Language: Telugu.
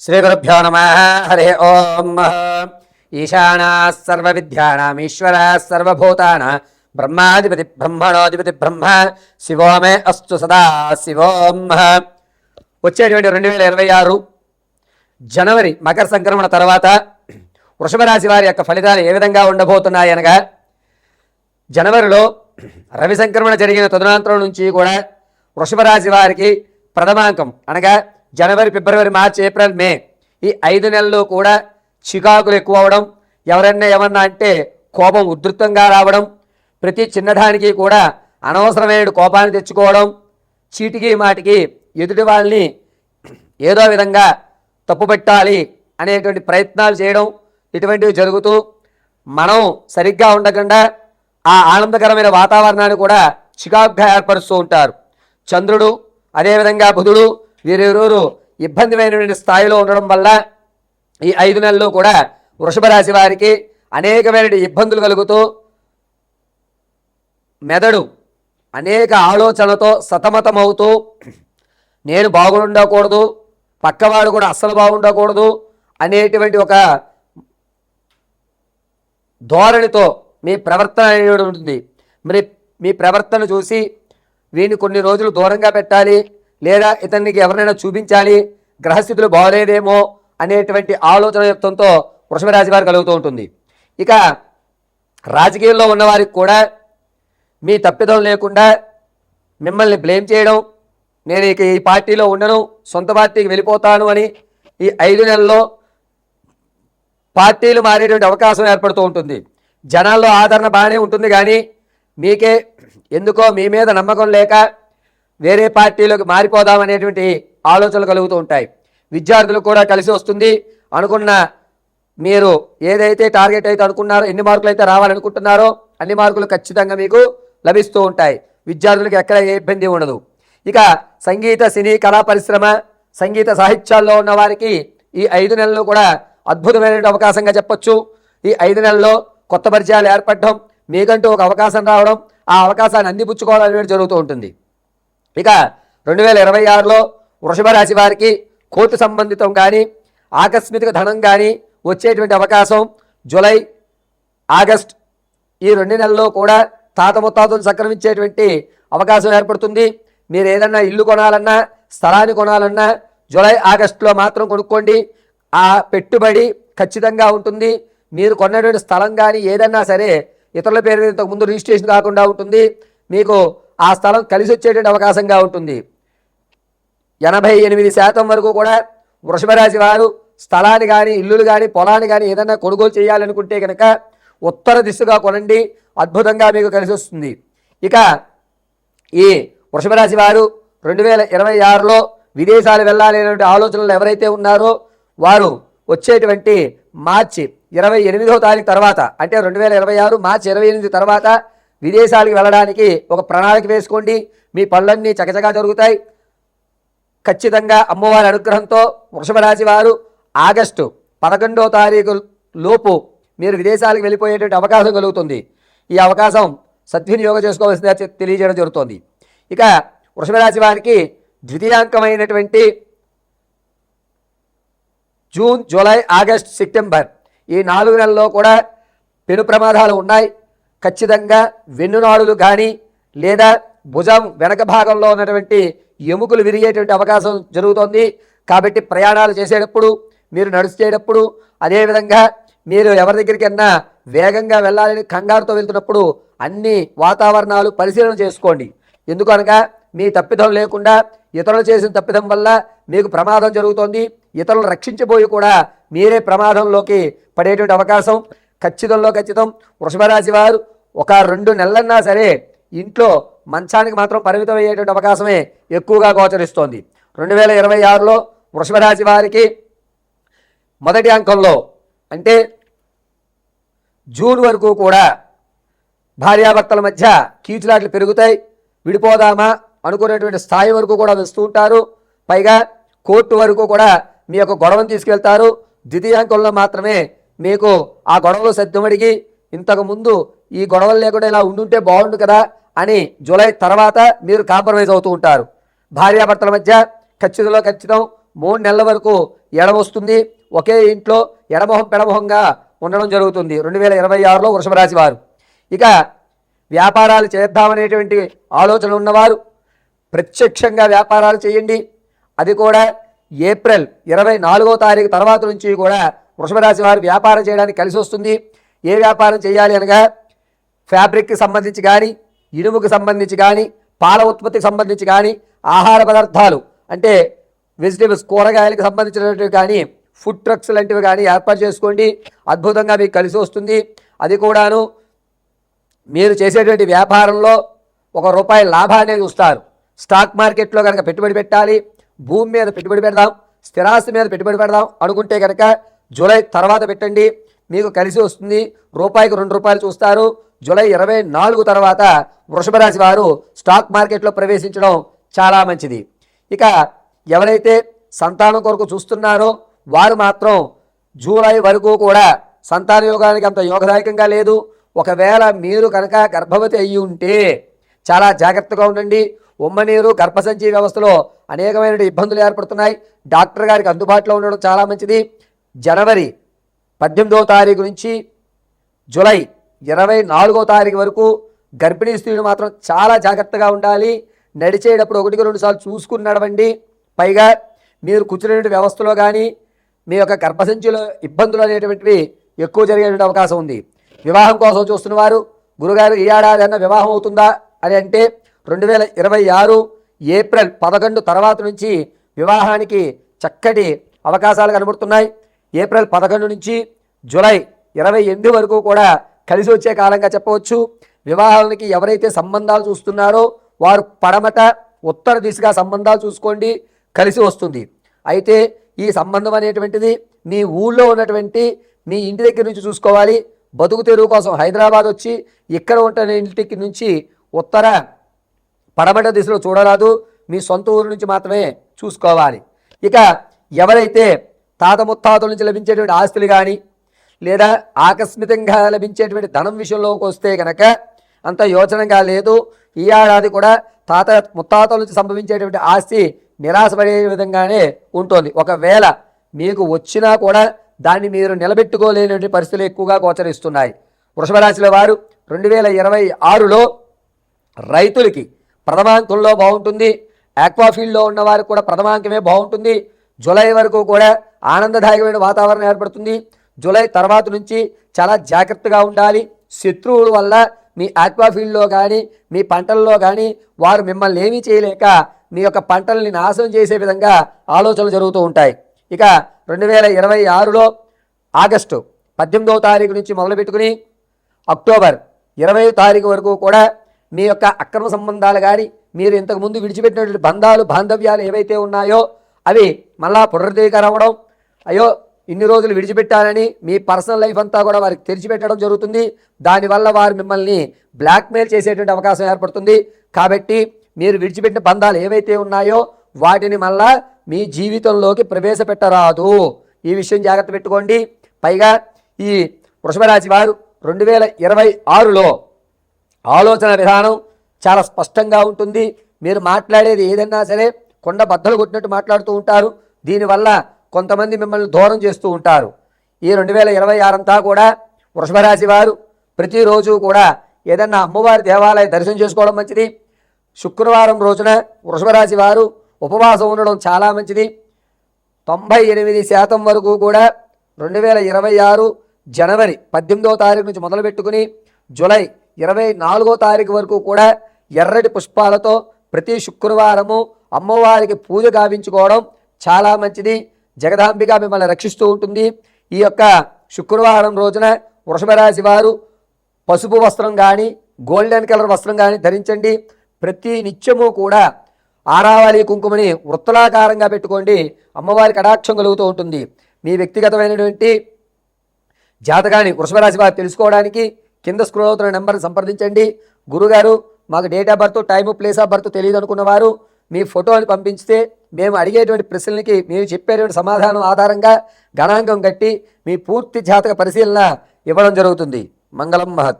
శ్రీగురుభ్యో నమ. హరి ఓం. ఈశానా సర్వవిద్యానాం బ్రహ్మాధిపతి బ్రహ్మణోధిపతి బ్రహ్మ. శివో మే అస్తు సదా. శివోం వచ్చేటువంటి రెండు వేల ఇరవై ఆరు జనవరి మకర సంక్రమణ తర్వాత వృషభరాశి వారి యొక్క ఫలితాలు ఏ విధంగా ఉండబోతున్నాయి అనగా జనవరిలో రవి సంక్రమణ జరిగిన తదనంతరం నుంచి కూడా వృషభరాశి వారికి ప్రథమాంకం అనగా జనవరి ఫిబ్రవరి మార్చి ఏప్రిల్ మే ఈ ఐదు నెలలు కూడా చికాకులు ఎక్కువ అవడం ఎవరన్నా ఏమన్నా అంటే కోపం ఉధృతంగా రావడం ప్రతి చిన్నదానికి కూడా అనవసరమైన కోపాన్ని తెచ్చుకోవడం చీటికి మాటికి ఎదుటి వాళ్ళని ఏదో విధంగా తప్పుపెట్టాలి అనేటువంటి ప్రయత్నాలు చేయడం ఇటువంటివి జరుగుతూ మనం సరిగ్గా ఉండకుండా ఆ ఆనందకరమైన వాతావరణాన్ని కూడా చికాకుగా ఏర్పరుస్తూ ఉంటారు. చంద్రుడు అదేవిధంగా బుధుడు వీరిరువురు ఇబ్బందిమైనటువంటి స్థాయిలో ఉండడం వల్ల ఈ ఐదు నెలల్లో కూడా వృషభ రాశి వారికి అనేకమైన ఇబ్బందులు కలుగుతూ మెదడు అనేక ఆలోచనలతో సతమతమవుతూ నేను బాగుండకూడదు పక్కవాడు కూడా అస్సలు బాగుండకూడదు అనేటువంటి ఒక ధోరణితో మీ ప్రవర్తన అనేది ఉంటుంది. మరి మీ ప్రవర్తన చూసి వీడిని కొన్ని రోజులు దూరంగా పెట్టాలి లేదా ఇతనికి ఎవరినైనా చూపించాలి గ్రహస్థితులు బాగలేదేమో అనేటువంటి ఆలోచన యుక్తంతో వృషభరాశి వారు కలుగుతూ ఉంటుంది. ఇక రాజకీయాల్లో ఉన్నవారికి కూడా మీ తప్పిదం లేకుండా మిమ్మల్ని బ్లేమ్ చేయడం నేను ఇక ఈ పార్టీలో ఉండను సొంత పార్టీకి వెళ్ళిపోతాను అని ఈ ఐదు నెలల్లో పార్టీలు మారేటువంటి అవకాశం ఏర్పడుతూ ఉంటుంది. జనాల్లో ఆదరణ బాగానే ఉంటుంది కానీ మీకే ఎందుకో మీ మీద నమ్మకం లేక వేరే పార్టీలోకి మారిపోదాం అనేటువంటి ఆలోచనలు కలుగుతూ ఉంటాయి. విద్యార్థులు కూడా కలిసి వస్తుంది. అనుకున్న మీరు ఏదైతే టార్గెట్ అయితే అనుకున్నారో ఎన్ని మార్కులు అయితే రావాలనుకుంటున్నారో అన్ని మార్కులు ఖచ్చితంగా మీకు లభిస్తూ ఉంటాయి. విద్యార్థులకు ఎక్కడ ఏ ఇబ్బంది ఉండదు. ఇక సంగీత సినీ కళా పరిశ్రమ సంగీత సాహిత్యాల్లో ఉన్న వారికి ఈ ఐదు నెలలు కూడా అద్భుతమైన అవకాశంగా చెప్పొచ్చు. ఈ ఐదు నెలల్లో కొత్త పరిచయాలు ఏర్పడడం మీకంటూ ఒక అవకాశం రావడం ఆ అవకాశాన్ని అందిపుచ్చుకోవడం అనేది జరుగుతూ ఉంటుంది. ఇక రెండు వేల ఇరవై ఆరులో వృషభ రాశి వారికి కోర్టు సంబంధితం కానీ ఆకస్మిక ధనం కానీ వచ్చేటువంటి అవకాశం జూలై ఆగస్ట్ ఈ రెండు నెలల్లో కూడా తాత ముత్తాతలు సక్రమించేటువంటి అవకాశం ఏర్పడుతుంది. మీరు ఏదన్నా ఇల్లు కొనాలన్నా స్థలాన్ని కొనాలన్నా జూలై ఆగస్టులో మాత్రం కొనుక్కోండి. ఆ పెట్టుబడి ఖచ్చితంగా ఉంటుంది. మీరు కొన్నటువంటి స్థలం కానీ ఏదన్నా సరే ఇతరుల పేరు మీద ముందు రిజిస్ట్రేషన్ కాకుండా ఉంటుంది. మీకు ఆ స్థలం కలిసి వచ్చేటువంటి అవకాశంగా ఉంటుంది. ఎనభై ఎనిమిది శాతం వరకు కూడా వృషభరాశి వారు స్థలాన్ని కానీ ఇల్లులు కానీ పొలాన్ని కానీ ఏదైనా కొనుగోలు చేయాలనుకుంటే కనుక ఉత్తర దిశగా కొనండి. అద్భుతంగా మీకు కలిసి వస్తుంది ఇక ఈ వృషభరాశి వారు రెండు వేల ఇరవై ఆరులో విదేశాలు వెళ్ళాలి అనేటువంటి ఆలోచనలు ఎవరైతే ఉన్నారో వారు వచ్చేటువంటి మార్చి ఇరవై ఎనిమిదవ తారీఖు తర్వాత అంటే రెండు వేల ఇరవై ఆరు మార్చి ఇరవై ఎనిమిది తర్వాత విదేశాలకు వెళ్ళడానికి ఒక ప్రణాళిక వేసుకోండి. మీ పనులన్నీ చకచకా జరుగుతాయి. ఖచ్చితంగా అమ్మవారి అనుగ్రహంతో వృషభరాశి వారు ఆగస్టు పదకొండో తారీఖు లోపు మీరు విదేశాలకు వెళ్ళిపోయేటువంటి అవకాశం కలుగుతుంది. ఈ అవకాశం సద్వినియోగం చేసుకోవాల్సిందిగా తెలియజేయడం జరుగుతోంది. ఇక వృషభరాశి వారికి ద్వితీయాంకమైనటువంటి జూన్ జూలై ఆగస్ట్ సెప్టెంబర్ ఈ నాలుగు నెలల్లో కూడా పెను ప్రమాదాలు ఉన్నాయి. ఖచ్చితంగా వెన్నునాడులు కానీ లేదా భుజం వెనక భాగంలో ఉన్నటువంటి ఎముకలు విరిగేటువంటి అవకాశం జరుగుతోంది. కాబట్టి ప్రయాణాలు చేసేటప్పుడు మీరు నడిచేటప్పుడు అదేవిధంగా మీరు ఎవరి దగ్గరికైనా వేగంగా వెళ్ళాలని కంగారుతో వెళ్తున్నప్పుడు అన్ని వాతావరణాలు పరిశీలన చేసుకోండి. ఎందుకనగా మీ తప్పిదం లేకుండా ఇతరులు చేసిన తప్పిదం వల్ల మీకు ప్రమాదం జరుగుతోంది. ఇతరులు రక్షించబోయి కూడా మీరే ప్రమాదంలోకి పడేటువంటి అవకాశం ఖచ్చితంలో ఖచ్చితం. వృషభరాశి వారు ఒక రెండు నెలలన్నా సరే ఇంట్లో మంచానికి మాత్రం పరిమితం అయ్యేటువంటి అవకాశమే ఎక్కువగా గోచరిస్తోంది. రెండు వేల ఇరవై ఆరులో వృషభరాశి వారికి మొదటి అంకంలో అంటే జూన్ వరకు కూడా భార్యాభర్తల మధ్య కీచులాట్లు పెరుగుతాయి. విడిపోదామా అనుకునేటువంటి స్థాయి వరకు కూడా వస్తూ ఉంటారు. పైగా కోర్టు వరకు కూడా మీ యొక్క గొడవను తీసుకెళ్తారు. ద్వితీయాంకంలో మాత్రమే మీకు ఆ గొడవలు సత్యమడిగి ఇంతకుముందు ఈ గొడవలు లేకుండా ఇలా ఉండుంటే బాగుండు కదా అని జూలై తర్వాత మీరు కాంప్రమైజ్ అవుతూ ఉంటారు. భార్యాభర్తల మధ్య ఖచ్చితంలో ఖచ్చితం మూడు నెలల వరకు ఎడమొస్తుంది. ఒకే ఇంట్లో ఎడమొహం పెడమొహంగా ఉండడం జరుగుతుంది. రెండు వేల ఇరవై ఆరులో వృషభరాశి వారు. ఇక వ్యాపారాలు చేద్దామనేటువంటి ఆలోచన ఉన్నవారు ప్రత్యక్షంగా వ్యాపారాలు చేయండి. అది కూడా ఏప్రిల్ ఇరవై నాలుగో తారీఖు తర్వాత నుంచి కూడా వృషభరాశి వారు వ్యాపారం చేయడానికి కలిసి వస్తుంది. ఏ వ్యాపారం చేయాలి అనగా ఫ్యాబ్రిక్కి సంబంధించి కానీ ఇనుముకి సంబంధించి కానీ పాల ఉత్పత్తికి సంబంధించి కానీ ఆహార పదార్థాలు అంటే వెజిటేబుల్స్ కూరగాయలకు సంబంధించినటువంటివి కానీ ఫుడ్ ట్రక్స్ లాంటివి కానీ ఏర్పాటు చేసుకోండి. అద్భుతంగా మీకు కలిసి వస్తుంది. అది కూడాను మీరు చేసేటువంటి వ్యాపారంలో ఒక రూపాయి లాభాన్ని చూస్తారు. స్టాక్ మార్కెట్లో కనుక పెట్టుబడి పెట్టాలి భూమి మీద పెట్టుబడి పెడదాం స్థిరాస్తి మీద పెట్టుబడి పెడదాం అనుకుంటే కనుక జూలై తర్వాత పెట్టండి. మీకు కలిసి వస్తుంది. రూపాయికి రెండు రూపాయలు చూస్తారు. జూలై ఇరవై నాలుగు తర్వాత వృషభ రాశి వారు స్టాక్ మార్కెట్లో ప్రవేశించడం చాలా మంచిది. ఇక ఎవరైతే సంతానం కొరకు చూస్తున్నారో వారు మాత్రం జూలై వరకు కూడా సంతాన యోగానికి అంత యోగదాయకంగా లేదు. ఒకవేళ మీరు కనుక గర్భవతి అయ్యి ఉంటే చాలా జాగ్రత్తగా ఉండండి. ఉమ్మనీరు గర్భసంచి వ్యవస్థలో అనేకమైన ఇబ్బందులు ఏర్పడుతున్నాయి. డాక్టర్ గారికి అందుబాటులో ఉండడం చాలా మంచిది. జనవరి పద్దెనిమిదవ తారీఖు నుంచి జూలై ఇరవై నాలుగో తారీఖు వరకు గర్భిణీ స్త్రీలు మాత్రం చాలా జాగ్రత్తగా ఉండాలి. నడిచేటప్పుడు ఒకటికి రెండు సార్లు చూసుకుని నడవండి. పైగా మీరు కూర్చునే వ్యవస్థలో కానీ మీ యొక్క గర్భసంచిలో ఇబ్బందులు అనేటువంటివి ఎక్కువ జరిగేటువంటి అవకాశం ఉంది. వివాహం కోసం చూస్తున్న వారు గురుగారు ఈ ఏడాది అన్న వివాహం అవుతుందా అని అంటే రెండు వేల ఇరవై ఆరు ఏప్రిల్ పదకొండు తర్వాత నుంచి వివాహానికి చక్కటి అవకాశాలు కనబడుతున్నాయి. ఏప్రిల్ పదకొండు నుంచి జూలై ఇరవై ఎనిమిది వరకు కూడా కలిసి వచ్చే కాలంగా చెప్పవచ్చు. వివాహానికి ఎవరైతే సంబంధాలు చూస్తున్నారో వారు పడమట ఉత్తర దిశగా సంబంధాలు చూసుకోండి కలిసి వస్తుంది. అయితే ఈ సంబంధం అనేటువంటిది మీ ఊళ్ళో ఉన్నటువంటి మీ ఇంటి దగ్గర నుంచి చూసుకోవాలి. బతుకు తెరువు కోసం హైదరాబాద్ వచ్చి ఇక్కడ ఉంటున్న ఇంటికి నుంచి ఉత్తర పడమట దిశలో చూడరాదు. మీ సొంత ఊరు నుంచి మాత్రమే చూసుకోవాలి. ఇక ఎవరైతే తాత ముత్తాతల నుంచి లభించేటువంటి ఆస్తులు కానీ లేదా ఆకస్మికంగా లభించేటువంటి ధనం విషయంలోకి వస్తే కనుక అంత యోచనగా లేదు. ఈ ఏడాది కూడా తాత ముత్తాతల నుంచి సంభవించేటువంటి ఆస్తి నిరాశపడే విధంగానే ఉంటుంది. ఒకవేళ మీకు వచ్చినా కూడా దాన్ని మీరు నిలబెట్టుకోలేనటువంటి పరిస్థితులు ఎక్కువగా గోచరిస్తున్నాయి. వృషభరాశుల వారు రెండు వేల ఇరవై ఆరులో రైతులకి ప్రథమాంకంలో బాగుంటుంది. ఆక్వాఫీల్డ్లో ఉన్న వారికి కూడా ప్రథమాంకమే బాగుంటుంది. జూలై వరకు కూడా ఆనందదాయకమైన వాతావరణం ఏర్పడుతుంది. జూలై తర్వాత నుంచి చాలా జాగ్రత్తగా ఉండాలి. శత్రువుల వల్ల మీ ఆక్వాఫీల్డ్లో కానీ మీ పంటల్లో కానీ వారు మిమ్మల్ని ఏమీ చేయలేక మీ యొక్క పంటల్ని నాశనం చేసే విధంగా ఆలోచనలు జరుగుతూ ఉంటాయి. ఇక రెండు వేల ఇరవై ఆరులో ఆగస్టు పద్దెనిమిదవ తారీఖు నుంచి మొదలుపెట్టుకుని అక్టోబర్ ఇరవై తారీఖు వరకు కూడా మీ యొక్క అక్రమ సంబంధాలు కానీ మీరు ఇంతకుముందు విడిచిపెట్టినటువంటి బంధాలు బాంధవ్యాలు ఏవైతే ఉన్నాయో అవి మళ్ళా పునరుద్ధీకరవడం అవ్వడం. అయ్యో ఇన్ని రోజులు విడిచిపెట్టారని మీ పర్సనల్ లైఫ్ అంతా కూడా వారికి తెరిచిపెట్టడం జరుగుతుంది. దానివల్ల వారు మిమ్మల్ని బ్లాక్మెయిల్ చేసేటువంటి అవకాశం ఏర్పడుతుంది. కాబట్టి మీరు విడిచిపెట్టిన బంధాలు ఏవైతే ఉన్నాయో వాటిని మళ్ళా మీ జీవితంలోకి ప్రవేశపెట్టరాదు. ఈ విషయం జాగ్రత్త పెట్టుకోండి. పైగా ఈ వృషభరాశి వారు రెండు వేల ఇరవై ఆరులో ఆలోచన విధానం చాలా స్పష్టంగా ఉంటుంది. మీరు మాట్లాడేది ఏదన్నా సరే కొండ బద్దలు కొట్టినట్టు మాట్లాడుతూ ఉంటారు. దీనివల్ల కొంతమంది మిమ్మల్ని దూరం చేస్తూ ఉంటారు. ఈ రెండు వేల ఇరవై ఆరంతా కూడా వృషభరాశి వారు ప్రతిరోజు కూడా ఏదన్నా అమ్మవారి దేవాలయ దర్శనం చేసుకోవడం మంచిది. శుక్రవారం రోజున వృషభరాశి వారు ఉపవాసం ఉండడం చాలా మంచిది. తొంభై ఎనిమిది శాతం వరకు కూడా రెండు వేల ఇరవై ఆరు జనవరి పద్దెనిమిదవ తారీఖు నుంచి మొదలుపెట్టుకుని జూలై ఇరవై నాలుగో తారీఖు వరకు కూడా ఎర్రటి పుష్పాలతో ప్రతి శుక్రవారము అమ్మవారికి పూజ గావించుకోవడం చాలా మంచిది. జగదాంబిక మిమ్మల్ని రక్షిస్తూ ఉంటుంది. ఈ యొక్క శుక్రవారం రోజున వృషభ రాశి వారు పసుపు వస్త్రం కానీ గోల్డెన్ కలర్ వస్త్రం కానీ ధరించండి. ప్రతి నిత్యము కూడా ఆరావళి కుంకుమని వృత్తలాకారంగా పెట్టుకోండి. అమ్మవారి కటాక్షం కలుగుతూ ఉంటుంది. మీ వ్యక్తిగతమైనటువంటి జాతకాన్ని వృషభరాశి వారు తెలుసుకోవడానికి కింద స్క్రోల్ అవుతున్న నెంబర్ని సంప్రదించండి. గురుగారు మాకు date of birth time place of birth తెలియదు అనుకున్నవారు మీ ఫోటోని పంపించితే మేము అడిగేటువంటి ప్రశ్నలకి మేము చెప్పేటువంటి సమాధానం ఆధారంగా గణాంకం కట్టి మీ పూర్తి జాతక పరిశీలన ఇవ్వడం జరుగుతుంది. మంగళం మహత్.